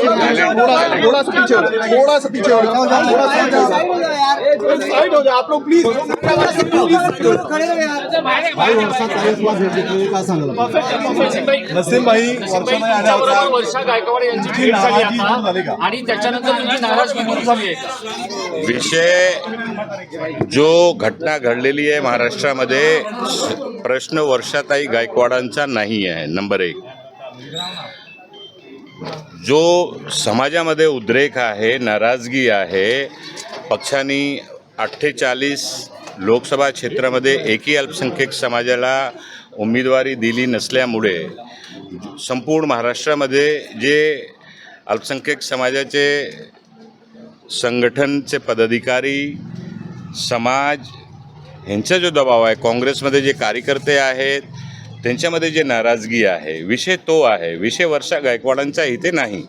थोड़ा सा पीछे थोड़ा सा पीछे हो साइड हो आप लोग प्लीज नसीम भाई वर्षा गायकवाड यांची आणि त्याच्यानंतर तुमची नाराजगी दूर झाली विषय जो घटना घडलेली आहे महाराष्ट्रामध्ये प्रश्न वर्षाताई गायकवाडांचा नाही आहे नंबर एक. जो समाजामध्ये उद्रेक आहे नाराजगी आहे पक्षांनी अठ्ठेचाळीस लोकसभा क्षेत्रामध्ये एकही अल्पसंख्याक समाजाला उमेदवारी दिली नसल्यामुळे संपूर्ण महाराष्ट्रामध्ये जे अल्पसंख्याक समाजाचे संघटनचे पदाधिकारी समाज ह्यांचा जो दबाव आहे काँग्रेसमध्ये जे कार्यकर्ते आहेत त्यांच्यामध्ये जे नाराजगी आहे विषय तो आहे विषय वर्षा गायकवाडांचा इथे नाही.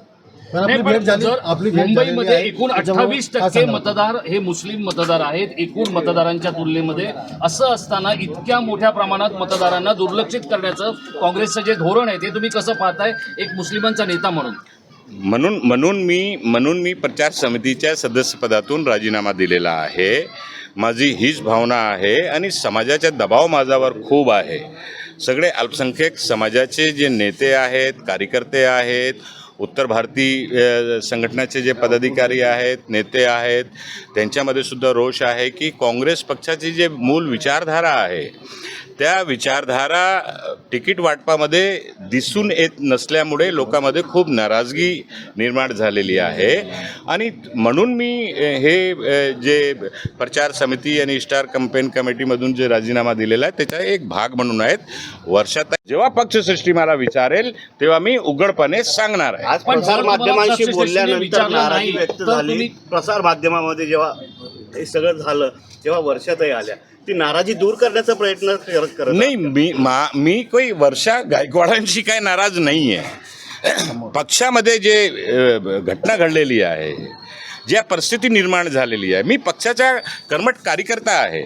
नाही, पण जर मुंबईमध्ये एकूण अठ्ठावीस टक्के मतदार हे मुस्लिम मतदार आहेत. एकूण मतदारांच्या तुलनेमध्ये असं असताना इतक्या मोठ्या प्रमाणात मतदारांना दुर्लक्षित करण्याचं काँग्रेसचं जे धोरण आहे ते तुम्ही कसं पाहताय? एक मुस्लिमांचा नेता म्हणून. म्हणून म्हणून मी म्हणून मी प्रचार समितीच्या सदस्यपदातून राजीनामा दिलेला आहे. माझी हीच भावना आहे आणि समाजाचा दबाव माझ्यावर खूप आहे. सगळे अल्पसंख्याक समाजाचे जे नेते आहेत कार्यकर्ते आहेत उत्तर भारतीय संघटनाचे जे पदाधिकारी आहेत नेते आहेत त्यांच्यामध्ये सुद्धा रोष आहे की काँग्रेस पक्षाची जे मूल विचारधारा आहे त्या विचारधारा तिकीट वाटपामध्ये दिसून येत नसल्यामुळे लोकांमध्ये खूप नाराजगी निर्माण झालेली आहे. आणि म्हणून मी हे जे प्रचार समिती आणि स्टार कॅम्पेन कमिटीमधून जे राजीनामा दिलेला आहे त्याचा एक भाग म्हणून आहेत. वर्षात जेव्हा पक्षसृष्टी मला विचारेल तेव्हा मी उघडपणे सांगणार आहे. आज पण माध्यमांशी बोलल्यानंतर नाराजी व्यक्त झाली. प्रसार माध्यमामध्ये जेव्हा हे सगळं झालं तेव्हा वर्षातही आल्या. ती नाराजी दूर करण्याचा प्रयत्न करत करत नाही मी मा मी काही वर्षा गायकवाडांशी काय नाराज नाही आहे पक्षामध्ये जे घटना घडलेली आहे ज्या परिस्थिती निर्माण झालेली आहे मी पक्षाचा कर्मठ कार्यकर्ता आहे.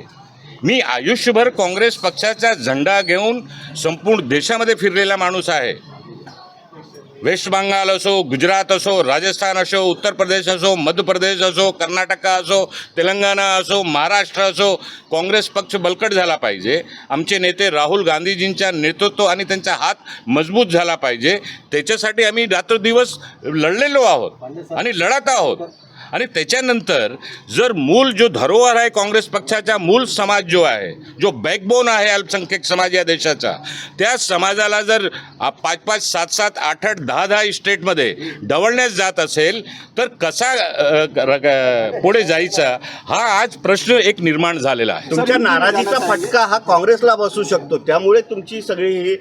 मी आयुष्यभर काँग्रेस पक्षाचा झेंडा घेऊन संपूर्ण देशामध्ये फिरलेला माणूस आहे. वेस्ट बंगाल असो गुजरात असो राजस्थान असो उत्तर प्रदेश असो मध्य प्रदेश असो कर्नाटक असो तेलंगणा असो महाराष्ट्र असो काँग्रेस पक्ष बलकट झाला पाहिजे. आमचे नेते राहुल गांधीजींच्या नेतृत्व आणि त्यांचा हात मजबूत झाला पाहिजे. त्याच्यासाठी आम्ही रात्रदिवस लढलेलो आहोत आणि लढत आहोत. आणि त्याच्यानंतर जर मूल जो धरोहर आहे काँग्रेस पक्षाचा मूल समाज जो आहे जो बॅकबोन आहे अल्पसंख्याक समाज या देशाचा त्या समाजाला जर पाच पाच सात सात आठ आठ दहा दहा स्टेटमध्ये डवळण्यास जात असेल तर कसा पुढे जायचा हा आज प्रश्न एक निर्माण झालेला आहे. तुमच्या नाराजीचा फटका हा काँग्रेसला बसू शकतो. त्यामुळे तुमची सगळी ही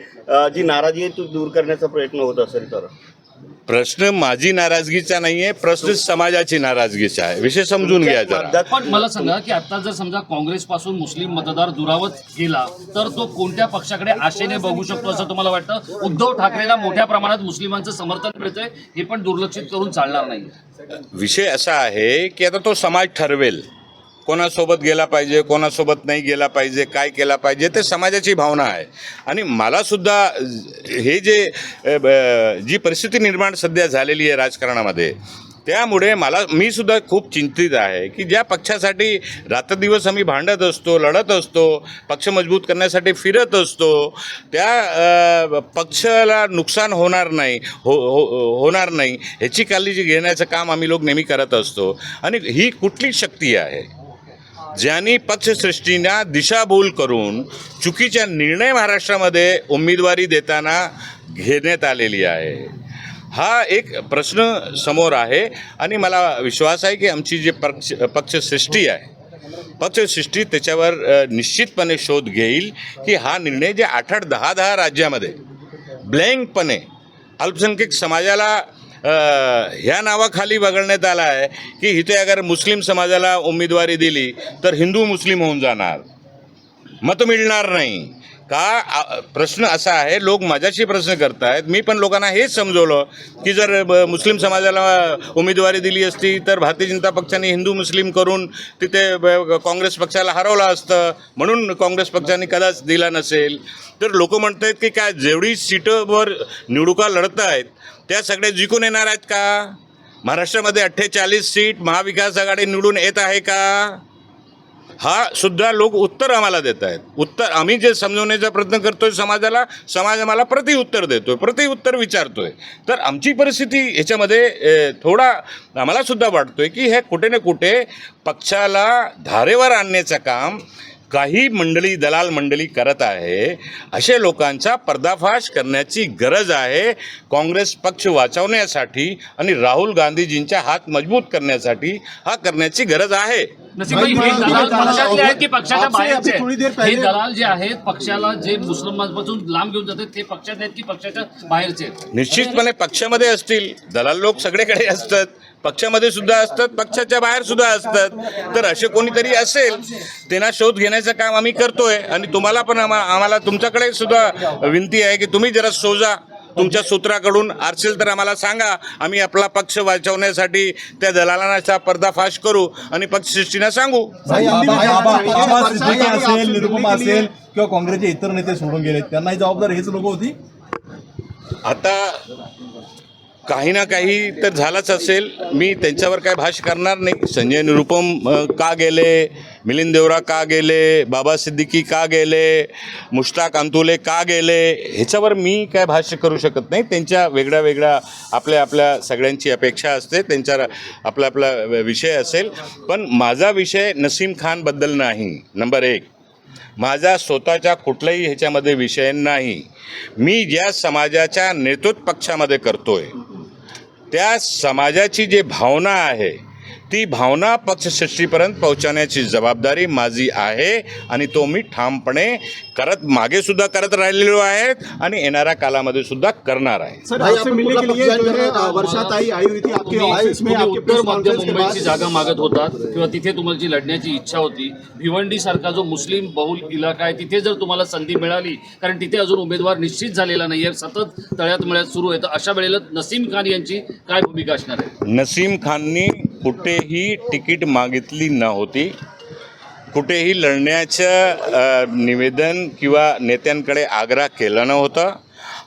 जी नाराजी आहे ती दूर करण्याचा प्रयत्न होत असेल तर. प्रश्न माझी नाराजगीचा नाही आहे प्रश्न समाजाची नाराजगीचा आहे. विषय समजून घ्या जरा. पण मला सांगा की आता जर समजा काँग्रेसपासून मुस्लिम मतदार दुरावत गेला तर तो कोणत्या पक्षाकडे आशेने बघू शकतो असं तुम्हाला वाटतं? उद्धव ठाकरेला मोठ्या प्रमाणात मुस्लिमांचं समर्थन मिळतंय हे पण दुर्लक्षित करून चालणार नाही. विषय असा आहे की आता तो समाज ठरवेल. कोणासोबत गेला पाहिजे कोणासोबत नाही गेला पाहिजे काय केला पाहिजे ते समाजाची भावना आहे. आणि मलासुद्धा हे जे ब- जी परिस्थिती निर्माण सध्या झालेली आहे राजकारणामध्ये त्यामुळे मला मी सुद्धा खूप चिंतित आहे की ज्या पक्षासाठी रात्रदिवस आम्ही भांडत असतो लढत असतो पक्ष मजबूत करण्यासाठी फिरत असतो त्या पक्षाला नुकसान होणार नाही हो हो होणार नाही ह्याची काळजी घेण्याचं काम आम्ही लोक नेहमी करत असतो. आणि ही कुठली शक्ती आहे. ज्यांनी पक्षश्रेष्ठींना दिशाभूल करून चुकीच्या निर्णय महाराष्ट्रामध्ये उमेदवारी देताना घेण्यात आलेली आहे. हा एक प्रश्न समोर आहे आणि मला विश्वास आहे की आमची जी पक्ष पक्षसृष्टी आहे पक्षसृष्टी त्याच्यावर निश्चितपणे शोध घेईल की हा निर्णय जे आठ आठ दहा दहा राज्यामध्ये ब्लँकपणे अल्पसंख्याक समाजाला ह्या नावाखाली वगळण्यात आला आहे की इथे अगर मुस्लिम समाजाला उमेदवारी दिली तर हिंदू मुस्लिम होऊन जाणार. मत मिळणार नाही. का प्रश्न असा आहे लोक माझ्याशी प्रश्न करतायत. मी पण लोकांना हेच समजवलं की जर ब- मुस्लिम समाजाला उमेदवारी दिली असती तर भारतीय जनता पक्षाने हिंदू मुस्लिम करून तिथे ब- काँग्रेस पक्षाला हरवलं असतं. म्हणून काँग्रेस पक्षाने कदाच दिला नसेल. तर लोक म्हणत आहेत की काय जेवढी सीटवर निवडणुका लढत आहेत त्या सगळ्या जिंकून येणार आहेत का? महाराष्ट्रामध्ये अठ्ठेचाळीस सीट महाविकास आघाडी निवडून येत आहे का? हा सुद्धा लोक उत्तर आम्हाला देत आहेत. उत्तर आम्ही जे समजवण्याचा प्रयत्न करतोय समाजाला समाज आम्हाला प्रतिउत्तर देतोय प्रतिउत्तर विचारतोय. तर आमची परिस्थिती ह्याच्यामध्ये थोडा आम्हाला सुद्धा वाटतोय की हे कुठे ना कुठे पक्षाला धारेवर आणण्याचं काम काही मंडळी दलाल मंडळी करत आहे. असे लोकांचा पर्दाफाश करण्याची गरज आहे. काँग्रेस पक्ष वाचवण्यासाठी आणि राहुल गांधीजींचा हात मजबूत करण्यासाठी हा करण्याची गरज आहे. हे दलाल पक्षातले आहेत की पक्षाच्या आपसे बाहेरचे अभी थोडी देर आहेत? हे पहिले- दलाल जे आहेत पक्षाला जे लांब घेऊन जातात ते पक्षात आहेत की पक्षाच्या बाहेरचे आहेत? निश्चितपणे पक्षामध्ये असतील. दलाल लोक सगळीकडे असतात. पक्षामध्ये सुद्धा असतात पक्षाच्या बाहेर सुद्धा असतात. तर असे कोणीतरी असेल त्यांना शोध घेण्याचं काम आम्ही करतोय. आणि तुम्हाला पण आम्हा आम्हाला तुमच्याकडे सुद्धा विनंती आहे की तुम्ही जरा सोजा. तुमच्या सूत्राकडून असेल तर आम्हाला सांगा. आम्ही आपला पक्ष वाचवण्यासाठी त्या दलालांचा पर्दाफाश करू आणि पक्षसृष्टीनं सांगू. असेल निरुपमा असेल किंवा काँग्रेसचे इतर नेते सोडून गेले त्यांनाही जबाबदार हेच लोक होती. आता काही ना काही तर झालंच असेल. मी त्यांच्यावर काय भाष्य करणार नाही. संजय निरुपम का गेले? मिलिंद देवरा का गेले? बाबा सिद्दीकी का गेले? मुश्ताक अंतुले का गेले? ह्याच्यावर मी काय भाष्य करू शकत नाही. त्यांच्या वेगळ्या वेगळ्या आपल्या आपल्या सगळ्यांची अपेक्षा असते. त्यांच्या आपला आपला विषय असेल. पण माझा विषय नसीम खानबद्दल नाही नंबर एक. माझा स्वतःच्या कुठलाही ह्याच्यामध्ये विषय नाही. मी ज्या समाजाच्या नेतृत्व पक्षामध्ये करतोय त्या समाजाची जी भावना आहे ती भावना पक्षसृष्टीपर्यंत पोहोचवण्याची जबाबदारी माझी आहे आणि तो मी ठामपणे करत मागे सुद्धा करत राहिलेलो आहेत आणि येणाऱ्या कालामध्ये सुद्धा करणार आहे. जागा मागत होतात किंवा तिथे तुम्हाला लढण्याची इच्छा होती. भिवंडी सारखा जो मुस्लिम बहुल इलाका आहे तिथे जर तुम्हाला संधी मिळाली कारण तिथे अजून उमेदवार निश्चित झालेला नाही आहे सतत तळ्यात मळ्यात सुरू आहे तर अशा वेळेला नसीम खान यांची काय भूमिका असणार आहे? नसीम खाननी कुठेही तिकीट मागितली नव्हती. कुठेही लढण्याचं निवेदन किंवा नेत्यांकडे आग्रह केला नव्हता.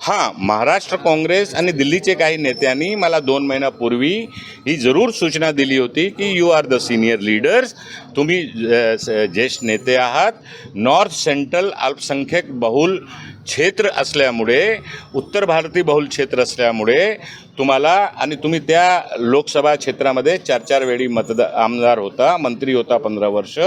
हां महाराष्ट्र काँग्रेस आणि दिल्लीचे काही नेत्यांनी मला दोन महिन्यापूर्वी ही जरूर सूचना दिली होती की you are the senior leaders तुम्ही स- ज्येष्ठ नेते आहात. नॉर्थ सेंट्रल अल्पसंख्यक बहुल क्षेत्र असल्यामुळे उत्तर भारतीय बहुल क्षेत्र असल्यामुळे तुम्हाला आणि तुम्ही त्या लोकसभा क्षेत्रामध्ये चार चार वेळी मतदा आमदार होता मंत्री होता पंधरा वर्ष.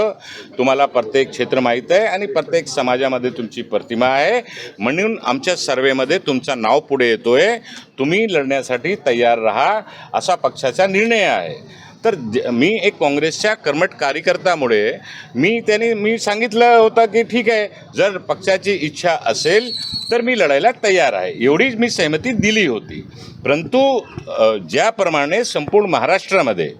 तुम्हाला प्रत्येक क्षेत्र माहीत आहे आणि प्रत्येक समाजामध्ये तुमची प्रतिमा आहे. म्हणून आमच्या सर्वेमध्ये तुमचं नाव पुढे येतो आहे तुम्ही लढण्यासाठी तयार राहा. असा पक्षाचा निर्णय आहे. तर मी एक काँग्रेसच्या कर्मठ कार्यकर्त्यामुळे मी त्यांनी मी सांगितलं होतं की ठीक आहे जर पक्षाची इच्छा असेल तर मी लढायला तयार आहे. एवढीच मी सहमती दिली होती. परंतु ज्याप्रमाणे संपूर्ण महाराष्ट्रामध्ये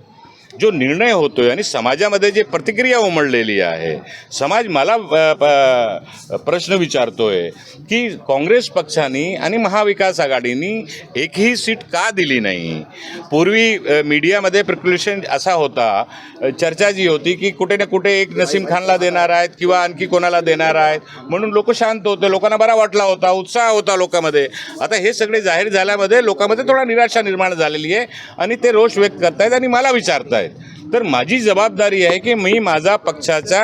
जो निर्णय होतोय आणि समाजामध्ये जे प्रतिक्रिया उमळलेली आहे समाज मला प- प्रश्न विचारतोय की काँग्रेस पक्षाने आणि महाविकास आघाडीनी एकही सीट का दिली नाही? पूर्वी मीडियामध्ये प्रिक्युलेशन असा होता चर्चा जी होती की कुठे ना कुठे एक नसीम खानला देणार आहेत किंवा आणखी कोणाला देणार आहेत म्हणून लोक शांत होते लोकांना बरा वाटला होता उत्साह होता लोकांमध्ये. आता हे सगळे जाहीर झाल्यामध्ये लोकांमध्ये थोडा निराशा निर्माण झालेली आहे आणि ते रोष व्यक्त करतायत आणि मला विचारतायत. तर माझी जबाबदारी आहे की मी माझा पक्षाचा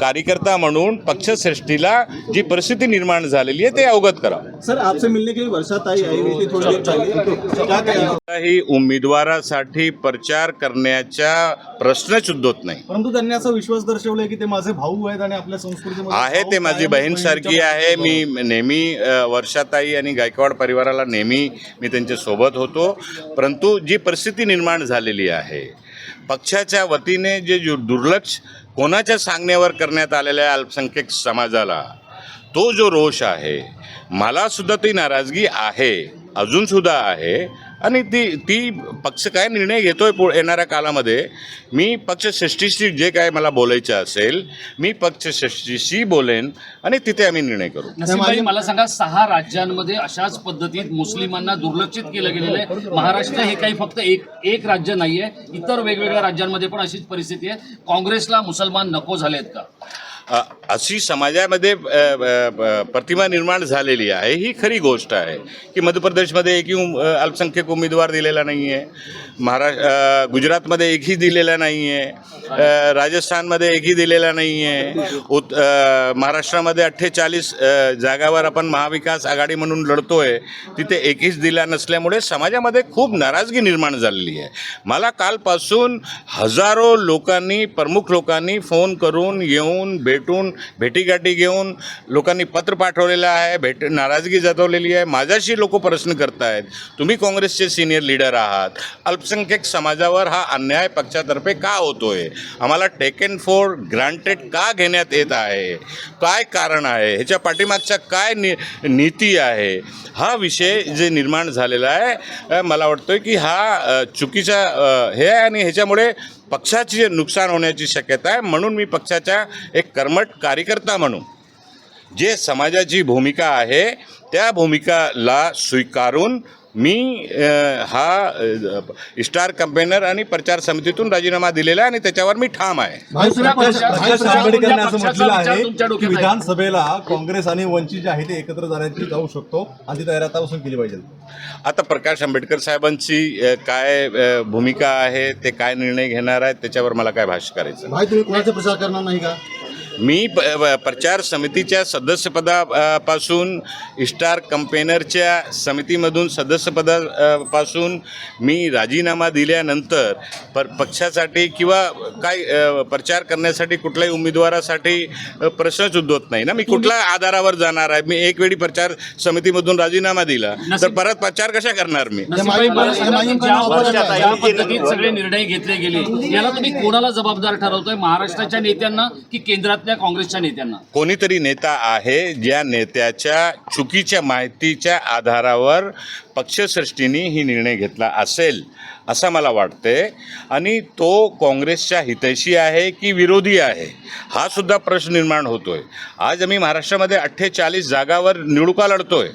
कार्यकर्ता म्हणून पक्षश्रेष्ठीला जी परिस्थिती निर्माण झालेली आहे ते अवगत करा सर आपसे मिलने के लिए वर्षाताई आई हुई थी थोड़ी देर पहले। तो क्या कहेंगे कोणत्याही उमेदवारासाठी प्रचार करण्याचा प्रश्नच उद्भवत नाही. परंतु त्यांनी असा विश्वास दर्शवलाय की ते माझे भाऊ आहेत आणि आपल्या संस्कृतीमध्ये आहे ते माझी बहीण सारखी आहे. मी नेहमी वर्षाताई आणि गायकवाड परिवाराला नेहमी मी त्यांच्यासोबत होतो. परंतु जी परिस्थिती निर्माण झालेली आहे पक्षाच्या वतीने जे दुर्लक्ष कोणाच्या सांगण्यावर करण्यात आलेल्या अल्पसंख्याक समाजाला तो जो रोष आहे मलासुद्धा ती नाराजगी आहे अजूनसुद्धा आहे आणि ती ती पक्ष काय निर्णय घेतोय पु येणाऱ्या कालामध्ये मी पक्षश्रेष्ठीशी जे काय मला बोलायचं असेल मी पक्षश्रेष्ठीशी बोलेन आणि तिथे आम्ही निर्णय करू. मला सांगा सहा राज्यांमध्ये अशाच पद्धतीत मुस्लिमांना दुर्लक्षित केलं गेलेलं आहे. महाराष्ट्र हे काही फक्त एक एक राज्य नाहीये इतर वेगवेगळ्या राज्यांमध्ये पण अशीच परिस्थिती आहे. काँग्रेसला मुसलमान नको झालेत का? अशी समाजामध्ये प्रतिमा निर्माण झालेली आहे ही खरी गोष्ट आहे की मध्य प्रदेशमध्ये एकही अल्पसंख्यक उमेदवार दिलेला नाही आहे महाराष्ट्र गुजरातमध्ये एकही दिलेला नाही आहे राजस्थानमध्ये एकही दिलेला नाही आहे उत् महाराष्ट्रामध्ये अठ्ठेचाळीस जागावर आपण महाविकास आघाडी म्हणून लढतोय तिथे एकहीच दिला नसल्यामुळे समाजामध्ये खूप नाराजगी निर्माण झालेली आहे. मला कालपासून हजारो लोकांनी प्रमुख लोकांनी फोन करून येऊन भेट भेटून भेटीगाठी घेऊन लोकांनी पत्र पाठवलेलं आहे भेट नाराजगी जतवलेली आहे. माझ्याशी लोक प्रश्न करतायत. तुम्ही काँग्रेसचे सिनियर लीडर आहात. अल्पसंख्याक समाजावर हा अन्याय पक्षातर्फे का होतोय? आम्हाला टेकन फॉर ग्रांटेड का घेण्यात येत आहे? काय कारण आहे? ह्याच्या पाठीमागचा काय नि नीती आहे? हा विषय जे निर्माण झालेला आहे मला वाटतं की हा चुकीचा हे आहे आणि ह्याच्यामुळे पक्षाची नुकसान होण्याची शक्यता आहे. म्हणून मी पक्षाच्या एक कर्मठ कार्यकर्ता म्हणून. जे समाजाची भूमिका आहे त्या भूमिकाला स्वीकारून मी हा स्टार कंपेनर आणि प्रचार समितीतून राजीनामा दिलेला आहे आणि त्याच्यावर मी ठाम आहे. विधानसभेला काँग्रेस आणि वंचित जे आहे ते एकत्र जाण्याची जाऊ शकतो. आणि ती तयारी आतापासून केली पाहिजे. आता प्रकाश आंबेडकर साहेबांची काय भूमिका आहे ते काय निर्णय घेणार आहेत त्याच्यावर मला काय भाष्य करायचं? भाई तुम्ही कोणाचा प्रचार करणार नाही का? मी प- प्रचार समितीच्या सदस्यपदापासून स्टार कंपेनरच्या समितीमधून सदस्यपदापासून मी राजीनामा दिल्यानंतर पर पक्षासाठी किंवा काय प्रचार करण्यासाठी कुठल्याही उमेदवारासाठी प्रश्नच उद्भवत नाही ना. मी कुठल्या आधारावर जाणार आहे? मी एक वेळी प्रचार समितीमधून राजीनामा दिला. तर परत प्रचार कशा करणार मी? सगळे निर्णय घेतले गेले याला तुम्ही कोणाला जबाबदार ठरवतोय? महाराष्ट्राच्या नेत्यांना की केंद्रातल्या काँग्रेसच्या नेत्यांना? कोणीतरी नेता आहे ज्या नेत्याच्या चुकीच्या माहितीच्या आधारावर पक्षसृष्टीने ही निर्णय घेतला असेल असं मला वाटते. आणि तो काँग्रेसच्या हितैषी आहे की विरोधी आहे हा सुद्धा प्रश्न निर्माण होतोय. आज आम्ही महाराष्ट्रामध्ये अठ्ठेचाळीस जागावर निवडणुका लढतोय.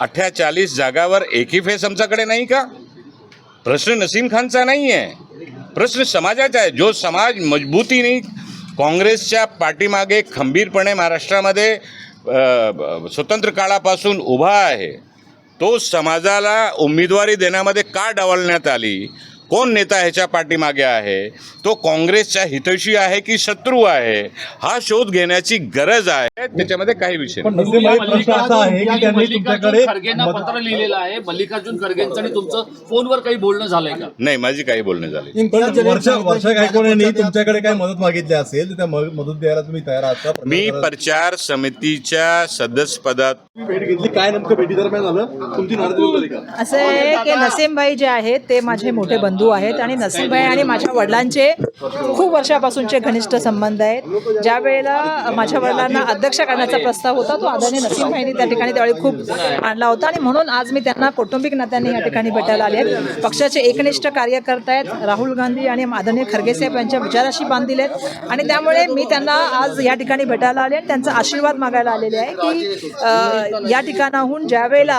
अठ्ठेचाळीस जागावर एकही फेस आमच्याकडे नाही का? प्रश्न नसीम खानचा नाही आहे प्रश्न समाजाचा आहे. जो समाज मजबूतीने काँग्रेसच्या पाठीमागे खंबीरपणे महाराष्ट्रामध्ये स्वतंत्र काळापासून उभा आहे. तो समाजाला उमेदवारी देण्यामध्ये का डावलण्यात आली? कोण नेता ह्याच्या पाठीमागे आहे? तो काँग्रेसच्या हितैषी आहे की शत्रू आहे? हा शोध घेण्याची गरज आहे. त्याच्यामध्ये काही विषय नाही. पण नसीमबाई प्रश्न असा आहे की त्यांनी मल्लिकार्जुन तुमच्याकडे खरगेंना पत्र लिहिलेलं आहे. मल्लिकार्जुन खरगेंचं आणि तुमचं फोनवर काही बोलणं झालंय का? नाही माझी काही बोलणे झाली वर्षा गायकवाडांनी तुमच्याकडे काय मदत मागितली असेल तर मदत द्यायला तुम्ही तयार आहात का? मी प्रचार समितीच्या सदस्यपदात भेट घेतली. काय नेमकं भेटी दरम्यान झालं? तुमची असं आहे की नसीमबाई जे आहेत ते माझे मोठे बंधू आहेत आणि नसीबभाई आणि माझ्या वडिलांचे खूप वर्षापासूनचे घनिष्ठ संबंध आहेत. ज्या वेळेला माझ्या वडिलांना अध्यक्ष करण्याचा प्रस्ताव होता तो आदरणीय नसीबभाईंनी त्या ठिकाणी त्यावेळी खूप आणला होता आणि म्हणून आज मी त्यांना कौटुंबिक नात्याने या ठिकाणी भेटायला आले आहेत पक्षाचे एकनिष्ठ कार्यकर्ते आहेत राहुल गांधी आणि आदरणीय खरगे साहेब यांच्या विचाराशी बांधील आहेत आणि त्यामुळे मी त्यांना आज या ठिकाणी भेटायला आले आणि त्यांचा आशीर्वाद मागायला आलेले आहे की या ठिकाणाहून ज्या वेळेला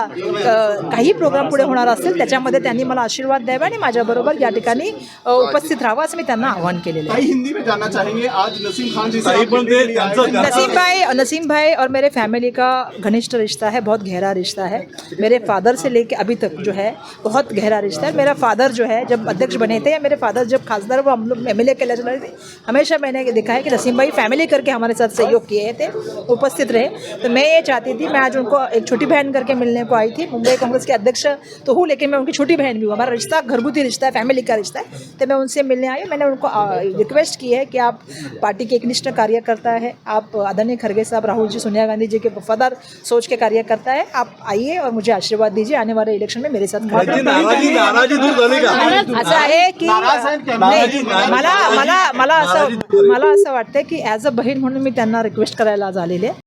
काही प्रोग्राम पुढे होणार असतील त्याच्यामध्ये त्यांनी मला आशीर्वाद द्यावा आणि माझ्याबरोबर या ठिकाणी उपस्थित राहावं असं मी त्यांना आवाहन केलेलं आहे. हिंदी में जानना चाहेंगे आज नसीम खान जी। नसीम भाई नसीम भाई और मेरे फैमिली का घनिष्ठ रिश्ता है बहुत गहरा रिश्ता है। मेरे फादर से लेके अभी तक जो है बहुत गहरा रिश्ता है। मेरा फादर जो है जब अध्यक्ष बने थे या मेरे फादर जब खासदार वो हम लोग एम एल ए के लिए चल रहे थे हमेशा मैंने देखा है कि नसीम भाई फैमिली करके हमारे साथ सहयोग किए थे उपस्थित रहे। तो मैं ये चाहती थी मैं आज उनको एक छोटी बहन करके मिलने को आई थी। मुंबई कांग्रेस के अध्यक्ष तो हूँ लेकिन मैं उनकी छोटी बहन भी हूँ। हमारा रिश्ता घरगुती रिश्ता है फैमिली का रिश्ता है तो मैं उनसे मिलने आई मैंने उनको रिक्वेस्ट की है कि आप पार्टी के एकनिष्ठ कार्यकर्ता है। आप आदरणीय खरगे साहब राहुल जी सोनिया गांधी जी के वफादार सोच के कार्यकर्ता है। आप आइए और मुझे आशीर्वाद दीजिए आने वाले इलेक्शन में मेरे साथ असं आहे की। नाही मला मला मला असं मला असं वाटतं की ॲज अ बहीण म्हणून मी त्यांना रिक्वेस्ट करायला आहे.